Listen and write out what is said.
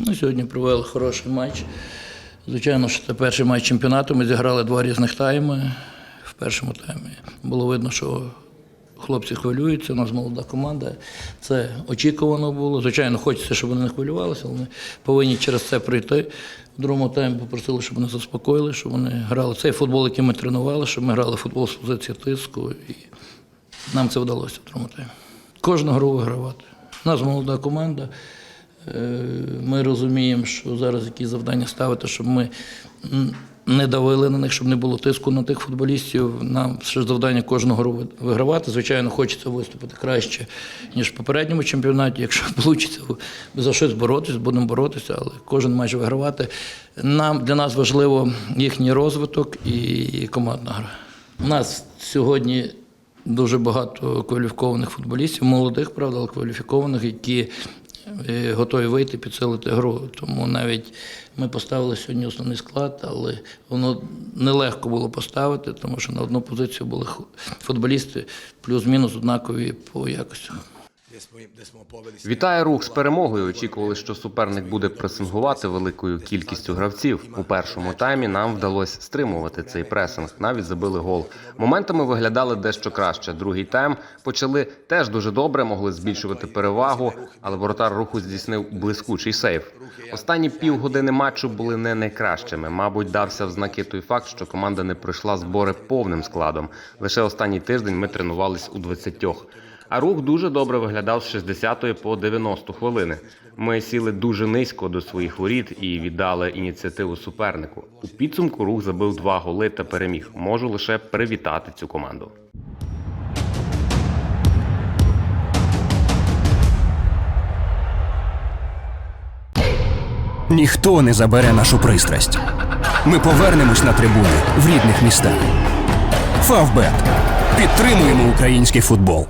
Ну, сьогодні провели хороший матч. Звичайно, що це перший матч чемпіонату. Ми зіграли два різних тайми. В першому таймі було видно, що хлопці хвилюються, у нас молода команда. Це очікувано було. Звичайно, хочеться, щоб вони не хвилювалися, але ми повинні через це пройти. В другому таймі попросили, щоб вони заспокоїли, щоб вони грали цей футбол, який ми тренували, щоб ми грали футбол з позиції тиску. І нам це вдалося в другому таймі. Кожну гру вигравати. У нас молода команда. Е, Ми розуміємо, що зараз які завдання ставити, щоб ми не давили на них, щоб не було тиску на тих футболістів. Нам ще завдання кожну гру вигравати. Звичайно, хочеться виступити краще, ніж в попередньому чемпіонаті. Якщо вийде за щось боротися, будемо боротися, але кожен матч вигравати. Нам для нас важливо їхній розвиток і командна гра. У нас сьогодні дуже багато кваліфікованих футболістів, молодих, правда, але кваліфікованих, які готові вийти підсилити гру. Тому навіть ми поставили сьогодні основний склад, але воно нелегко було поставити, тому що на одну позицію були футболісти плюс-мінус однакові по якості. Вітає рух з перемогою. Очікували, що суперник буде пресингувати великою кількістю гравців. У першому таймі нам вдалося стримувати цей пресинг. Навіть забили гол. Моментами виглядали дещо краще. Другий тайм почали теж дуже добре, могли збільшувати перевагу, але воротар руху здійснив блискучий сейв. Останні півгодини матчу були не найкращими. Мабуть, дався в знаки той факт, що команда не пройшла збори повним складом. Лише останній тиждень ми тренувались у 20 а рух дуже добре виглядав з 60-ї по 90 хвилини. Ми сіли дуже низько до своїх воріт і віддали ініціативу супернику. У підсумку рух забив два голи та переміг. Можу лише привітати цю команду. Ніхто не забере нашу пристрасть. Ми повернемось на трибуни в рідних містах. Фавбет. Підтримуємо український футбол.